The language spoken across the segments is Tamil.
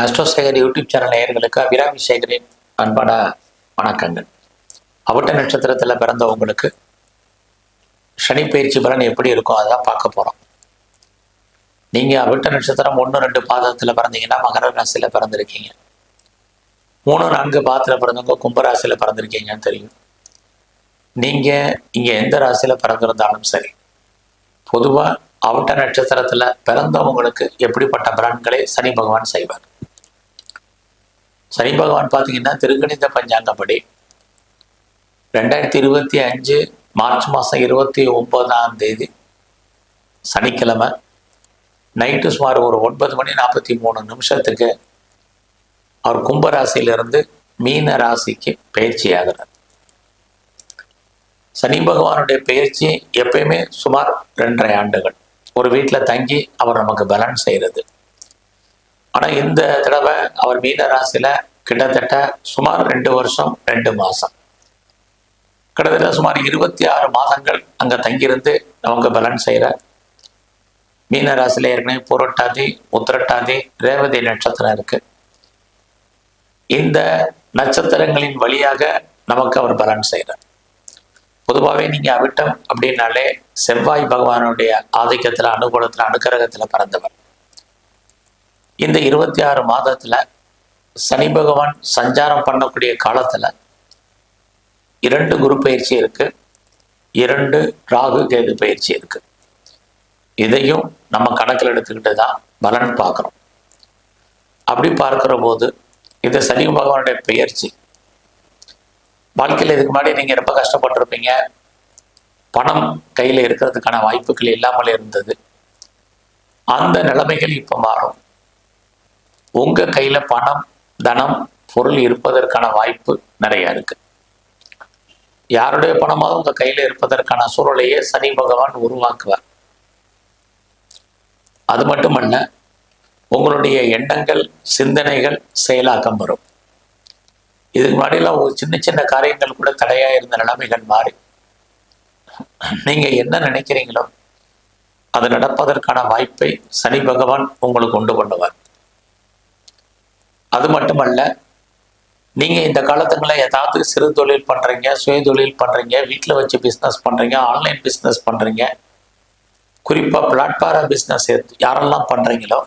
அஸ்ட்ரோசேகர் யூடியூப் சேனல் நேயர்களுக்கு அபிராமி சேகரின் அன்பான வணக்கங்கள். அவட்ட நட்சத்திரத்தில் பிறந்தவங்களுக்கு சனி பயிற்சி பலன் எப்படி இருக்கும் அதான் பார்க்க போகிறோம் நீங்கள் அவிட்ட நட்சத்திரம் ஒன்று ரெண்டு பாதத்தில் பிறந்தீங்கன்னா மகர ராசியில் பிறந்திருக்கீங்க. மூணு நான்கு பாதத்தில் பிறந்தவங்க கும்பராசியில் பிறந்திருக்கீங்கன்னு தெரியும். நீங்கள் இங்கே எந்த ராசியில் பிறந்திருந்தாலும் சரி பொதுவாக அவட்ட நட்சத்திரத்தில் பிறந்தவங்களுக்கு எப்படிப்பட்ட பலன்களை சனி பகவான் செய்வார். சனி பகவான் பார்த்தீங்கன்னா திருக்கணித பஞ்சாங்கப்படி. ரெண்டாயிரத்தி இருபத்தி அஞ்சு மார்ச் மாதம் இருபத்தி ஒன்பதாம் தேதி சனிக்கிழமை. நைட்டு சுமார் ஒரு ஒன்பது மணி நாற்பத்தி மூணு நிமிஷத்துக்கு அவர் கும்பராசியிலிருந்து மீன ராசிக்கு பயிற்சி ஆகிறார். சனி பகவானுடைய பயிற்சி எப்பயுமே சுமார் ரெண்டரை ஆண்டுகள். ஒரு வீட்டில் தங்கி அவர் நமக்கு பலன் செய்கிறது. ஆனால் இந்த தடவை அவர் மீன ராசியில் கிட்டத்தட்ட சுமார் ரெண்டு வருஷம் ரெண்டு மாதம் கிட்டத்தட்ட சுமார் இருபத்தி ஆறு மாதங்கள் அங்கே தங்கியிருந்து நமக்கு பலன் செய்கிறார் மீன ராசியில் ஏற்கனவே புரட்டாதி உத்திரட்டாதி ரேவதி நட்சத்திரம் இருக்கு. இந்த நட்சத்திரங்களின் வழியாக நமக்கு அவர் பலன் செய்கிறார் பொதுவாகவே நீங்கள் அவிட்டம் அப்படின்னாலே செவ்வாய் பகவானுடைய ஆதிக்கத்தில் அனுகூலத்தில் அனுகிரகத்தில் பிறந்தவர். இந்த இருபத்தி ஆறு மாதத்தில் சனி பகவான் சஞ்சாரம் பண்ணக்கூடிய காலத்தில் இரண்டு குரு பயிற்சி இருக்கு. இரண்டு ராகு கேது பயிற்சி இருக்கு. இதையும் நம்ம கணக்கில் எடுத்துக்கிட்டு தான் பலன் பார்க்குறோம். அப்படி பார்க்குற போது இந்த சனி பகவானுடைய பெயர்ச்சி வாழ்க்கையில் இதுக்கு முன்னாடி நீங்கள் ரொம்ப கஷ்டப்பட்டிருப்பீங்க. பணம் கையில் இருக்கிறதுக்கான வாய்ப்புகள் இல்லாமல் இருந்தது. அந்த நிலைமைகள் இப்போ மாறும். உங்கள் கையில் பணம் தனம் பொருள் இருப்பதற்கான வாய்ப்பு நிறைய இருக்கு. யாருடைய பணமாக உங்கள் கையில் இருப்பதற்கான சூழலையே சனி பகவான் உருவாக்குவார். அது மட்டுமல்ல உங்களுடைய எண்ணங்கள் சிந்தனைகள் செயலாக்கம் வரும். இதுக்கு முன்னாடியெல்லாம் ஒரு சின்ன சின்ன காரியங்கள் கூட தடையா இருந்த நிலைமைகள் மாறி. நீங்க என்ன நினைக்கிறீங்களோ அது நடப்பதற்கான வாய்ப்பை சனி பகவான் உங்களுக்கு கொண்டு கொண்டுவார் அது மட்டுமல்ல நீங்க இந்த காலத்துங்களில் ஏதாவது சிறு தொழில் பண்றீங்க சுய தொழில் பண்றீங்க வீட்டில் வச்சு பிஸ்னஸ் பண்றீங்க ஆன்லைன் பிஸ்னஸ் பண்றீங்க குறிப்பா பிளாட்பார பிஸ்னஸ் யாரெல்லாம் பண்றீங்களோ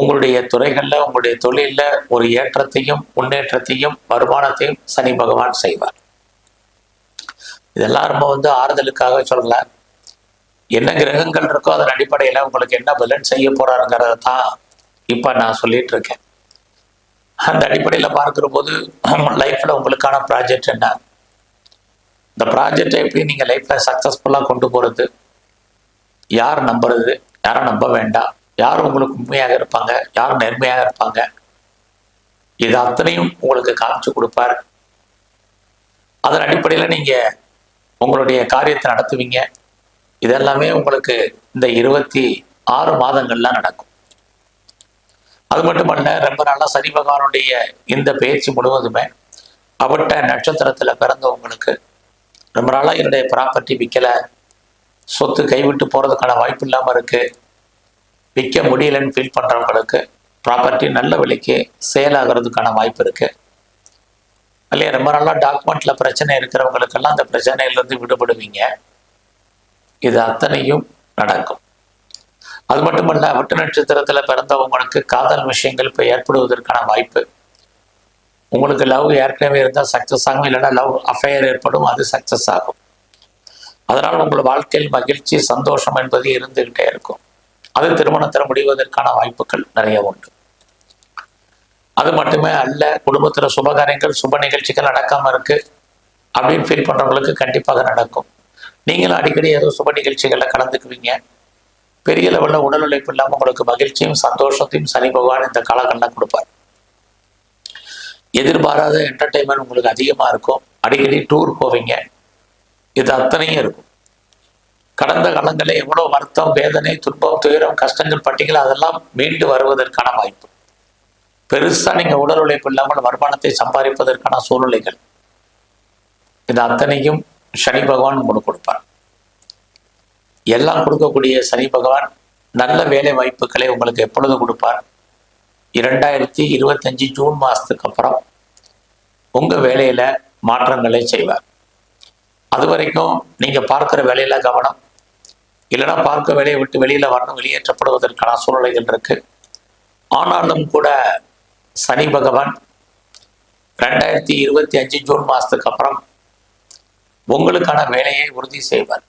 உங்களுடைய துறைகளில் உங்களுடைய தொழிலில் ஒரு ஏற்றத்தையும் முன்னேற்றத்தையும் வருமானத்தையும் சனி பகவான் செய்வார். இதெல்லாம் ரொம்ப வந்து ஆறுதலுக்காக சொல்லல. என்ன கிரகங்கள் இருக்கோ அதன் அடிப்படையில் உங்களுக்கு என்ன பலன் செய்ய போறாருங்கிறத தான் இப்போ நான் சொல்லிட்டு இருக்கேன். அந்த அடிப்படையில் பார்க்குற போது லைஃப்பில் உங்களுக்கான ப்ராஜெக்ட் என்ன? இந்த ப்ராஜெக்டை எப்படி நீங்கள் லைஃப்பில் சக்ஸஸ்ஃபுல்லாக கொண்டு போகிறது யார் நம்புறது? யாரை நம்ப வேண்டாம் யார் உங்களுக்கு உண்மையாக இருப்பாங்க? யார் நேர்மையாக இருப்பாங்க? இது அத்தனையும் உங்களுக்கு காமிச்சு கொடுப்பார். அதன் அடிப்படையில் நீங்கள் உங்களுடைய காரியத்தை நடத்துவீங்க. இதெல்லாமே உங்களுக்கு இந்த இருபத்தி ஆறு மாதங்கள்லாம் நடக்கும். அது மட்டுமல்ல ரொம்ப நாளாக சனி பகவானுடைய இந்த பயிற்சி முழுவதுமே அவட்ட நட்சத்திரத்தில் பிறந்தவங்களுக்கு ரொம்ப நாளாக என்னுடைய ப்ராப்பர்ட்டி விற்கலை சொத்து கைவிட்டு போகிறதுக்கான வாய்ப்பு இல்லாமல் இருக்குது விற்க முடியலன்னு ஃபீல் பண்ணுறவங்களுக்கு ப்ராப்பர்ட்டி நல்ல விலைக்கு சேல் ஆகிறதுக்கான வாய்ப்பு இருக்குது இல்லையா ரொம்ப நாளாக டாக்குமெண்ட்டில் பிரச்சனை இருக்கிறவங்களுக்கெல்லாம் அந்த பிரச்சனையிலேருந்து விடுபடுவீங்க. இது அத்தனையும் நடக்கும். அது மட்டுமல்ல வட்டு நட்சத்திரத்தில் பிறந்தவங்களுக்கு காதல் விஷயங்கள் இப்போ ஏற்படுவதற்கான வாய்ப்பு. உங்களுக்கு லவ் ஏற்கனவே இருந்தால் சக்ஸஸ் ஆகும் இல்லைன்னா லவ் அஃபையர் ஏற்படும் அது சக்ஸஸ் ஆகும். அதனால் உங்கள் வாழ்க்கையில் மகிழ்ச்சி சந்தோஷம் என்பது இருந்துகிட்டே இருக்கும். அது திருமணத்தில் முடிவதற்கான வாய்ப்புகள் நிறைய உண்டு. அது மட்டுமே அல்ல குடும்பத்தில் சுபகாரியங்கள் சுப நிகழ்ச்சிகள் நடக்காமல் இருக்கு. அப்படின்னு ஃபீல் பண்ணுறவங்களுக்கு கண்டிப்பாக நடக்கும். நீங்களும் அடிக்கடி ஏதோ சுப நிகழ்ச்சிகளில் கலந்துக்குவீங்க. பெரிய லெவலில் உடல் உழைப்பு இல்லாமல் உங்களுக்கு மகிழ்ச்சியும் சந்தோஷத்தையும் சனி பகவான் இந்த காலகட்டம் கொடுப்பார். எதிர்பாராத என்டர்டைன்மெண்ட் உங்களுக்கு அதிகமாக இருக்கும். அடிக்கடி டூர் போவீங்க. இது அத்தனையும் இருக்கும். கடந்த காலங்களில் எவ்வளோ வருத்தம் வேதனை துன்பம் துயரம் கஷ்டங்கள் பட்டிகள் அதெல்லாம் மீண்டு வருவதற்கான வாய்ப்பு. பெருசாக நீங்கள் உடல் உழைப்பு இல்லாமல் வருமானத்தை சம்பாதிப்பதற்கான சூழ்நிலைகள். இது அத்தனையும் சனி பகவான் உங்களுக்கு கொடுப்பார். எல்லாம் கொடுக்கக்கூடிய சனி பகவான் நல்ல வேலை வாய்ப்புகளை உங்களுக்கு எப்பொழுது கொடுப்பார். இரண்டாயிரத்தி இருபத்தஞ்சி ஜூன் மாதத்துக்கு அப்புறம் உங்கள் வேலையில் மாற்றங்களை செய்வார். அது வரைக்கும் நீங்கள் பார்க்குற வேலையில் கவனம். இல்லைன்னா பார்க்க வேலையை விட்டு வெளியில் வரணும் வெளியேற்றப்படுவதற்கான சூழ்நிலைகள் இருக்குது ஆனாலும் கூட சனி பகவான் ரெண்டாயிரத்தி இருபத்தி அஞ்சு ஜூன் மாதத்துக்கு அப்புறம் உங்களுக்கான வேலையை உறுதி செய்வார்.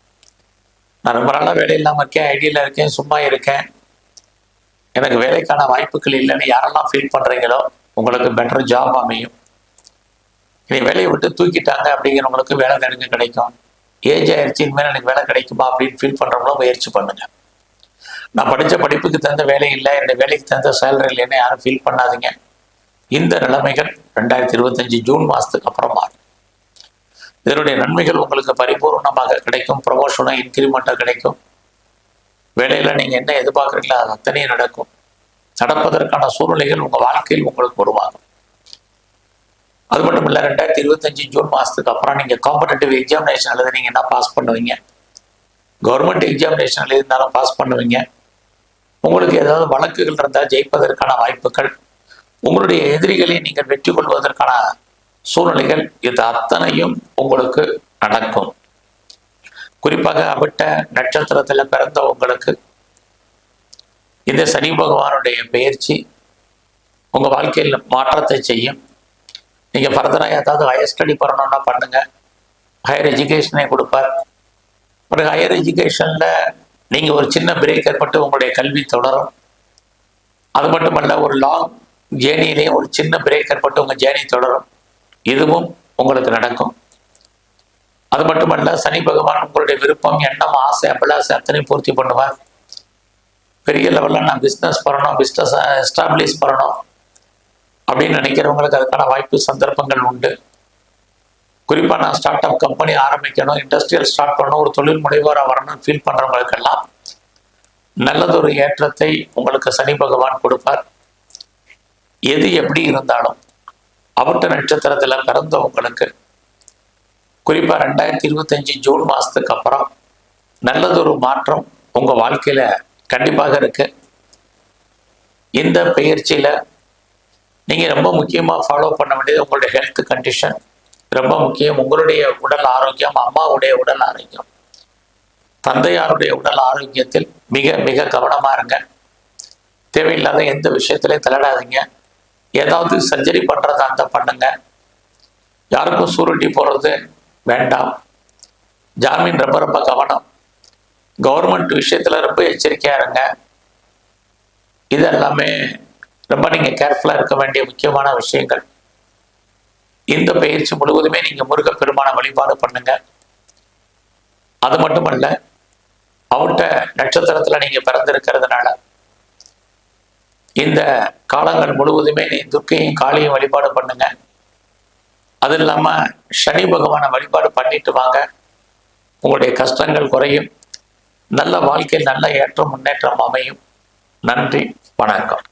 நான் ரொம்ப நாளாக வேலை இல்லாமல் இருக்கேன் ஐடியில் இருக்கேன் சும்மா இருக்கேன். எனக்கு வேலைக்கான வாய்ப்புகள் இல்லைன்னு யாரெல்லாம் ஃபீல் பண்ணுறீங்களோ உங்களுக்கு பெட்டர் ஜாப் அமையும். இனி வேலையை விட்டு தூக்கிட்டாங்க அப்படிங்கிறவங்களுக்கு வேலை நெடுங்க கிடைக்கும். ஏஜ் ஆயிடுச்சு இனிமேல் எனக்கு வேலை கிடைக்குமா அப்படின்னு ஃபீல் பண்ணுறவங்களும் முயற்சி பண்ணுங்க. நான் படித்த படிப்புக்கு தகுந்த வேலை இல்லை என்னுடைய வேலைக்கு தகுந்த சேலரி இல்லைன்னு யாரும் ஃபீல் பண்ணாதீங்க. இந்த நிலைமைகள் ரெண்டாயிரத்தி இருபத்தஞ்சு ஜூன் மாதத்துக்கு அப்புறம் மாறும். இதனுடைய நன்மைகள் உங்களுக்கு பரிபூர்ணமாக கிடைக்கும். ப்ரொமோஷனாக இன்க்ரிமெண்ட்டாக கிடைக்கும். வேலையில் நீங்கள் என்ன எதிர்பார்க்குறீங்களோ அது அத்தனையும் நடக்கும். நடப்பதற்கான சூழ்நிலைகள் உங்கள் வாழ்க்கையில் உங்களுக்கு உருவாகும். அது மட்டும் இல்லை ரெண்டாயிரத்தி இருபத்தஞ்சு ஜூன் மாதத்துக்கு அப்புறம் நீங்கள் காம்படேட்டிவ் எக்ஸாமினேஷன் எழுதுனீங்கன்னா பாஸ் பண்ணுவீங்க? கவர்மெண்ட் எக்ஸாமினேஷன் எழுதினாலும் பாஸ் பண்ணுவீங்க. உங்களுக்கு ஏதாவது வழக்குகள் இருந்தால் ஜெயிப்பதற்கான வாய்ப்புகள். உங்களுடைய எதிரிகளை நீங்கள் வெற்றி கொள்வதற்கான சூழ்நிலைகள் இது அத்தனையும் உங்களுக்கு நடக்கும். குறிப்பாக அவிட்ட நட்சத்திரத்தில் பிறந்த உங்களுக்கு இந்த சனி பகவானுடைய பயிற்சி உங்கள் வாழ்க்கையில் மாற்றத்தை செய்யும். நீங்கள் ஃபர்தராக ஏதாவது ஹையர் ஸ்டடி பண்ணணும்னா பண்ணுங்கள் ஹையர் எஜுகேஷனே கொடுப்பார். ஒரு ஹையர் எஜுகேஷனில் நீங்கள் ஒரு சின்ன பிரேக் ஏற்பட்டு உங்களுடைய கல்வி தொடரும். அது மட்டுமல்ல ஒரு லாங் ஜேர்னிலையும் ஒரு சின்ன பிரேக் ஏற்பட்டு உங்கள் ஜேர்னி தொடரும். இதுவும் உங்களுக்கு நடக்கும். அது மட்டுமல்ல சனி பகவான் உங்களுடைய விருப்பம் எண்ணம் ஆசை அபிலாசை அத்தனையும் பூர்த்தி பண்ணுவார். பெரிய லெவலில் நான் பிஸ்னஸ் பண்ணணும் பிஸ்னஸ் எஸ்டாப்ளிஷ் பண்ணணும் அப்படின்னு நினைக்கிறவங்களுக்கு அதுக்கான வாய்ப்பு சந்தர்ப்பங்கள் உண்டு. குறிப்பாக நான் ஸ்டார்ட் அப் கம்பெனி ஆரம்பிக்கணும் இண்டஸ்ட்ரியல் ஸ்டார்ட் பண்ணணும் ஒரு தொழில் முனைவோராக வரணும்னு ஃபீல் பண்ணுறவங்களுக்கெல்லாம் நல்லதொரு ஏற்றத்தை உங்களுக்கு சனி பகவான் கொடுப்பார். எது எப்படி இருந்தாலும் அவட்ட நட்சத்திரத்தில் பிறந்தவங்களுக்கு குறிப்பாக ரெண்டாயிரத்தி இருபத்தஞ்சி ஜூன் மாதத்துக்கு அப்புறம் நல்லதொரு மாற்றம் உங்கள் வாழ்க்கையில் கண்டிப்பாக இருக்கு. இந்த பயிற்சியில் நீங்கள் ரொம்ப முக்கியமாக ஃபாலோ பண்ண வேண்டியது உங்களுடைய ஹெல்த் கண்டிஷன் ரொம்ப முக்கியம் உங்களுடைய உடல் ஆரோக்கியம் அம்மாவுடைய உடல் ஆரோக்கியம். தந்தையாருடைய உடல் ஆரோக்கியத்தில் மிக மிக கவனமாக இருங்க. தேவையில்லாத எந்த விஷயத்திலையும் தலையிடாதீங்க ஏதாவது சர்ஜரி பண்ணுறதா இருந்தால் பண்ணுங்க. யாருக்கும் சூருட்டி போடுறது வேண்டாம். ஜாமீன் ரொம்ப ரொம்ப கவனம். கவர்மெண்ட் விஷயத்தில் ரொம்ப எச்சரிக்கையாக இருங்க. இது எல்லாமே ரொம்ப நீங்கள் கேர்ஃபுல்லாக இருக்க வேண்டிய முக்கியமான விஷயங்கள். இந்த பயிற்சி முழுவதுமே நீங்கள் முருகப்பெருமான வழிபாடு பண்ணுங்க. அது மட்டுமல்ல அவட்ட நட்சத்திரத்தில் நீங்கள் பிறந்திருக்கிறதுனால இந்த காலங்கள் முழுவதுமே நீ துர்க்கையும் காளியும் வழிபாடு பண்ணுங்க. அது இல்லாமல் சனி பகவானை வழிபாடு பண்ணிட்டு வாங்க. உங்களுடைய கஷ்டங்கள் குறையும். நல்ல வாழ்க்கையில் நல்ல ஏற்றம் முன்னேற்றம் அமையும். நன்றி வணக்கம்.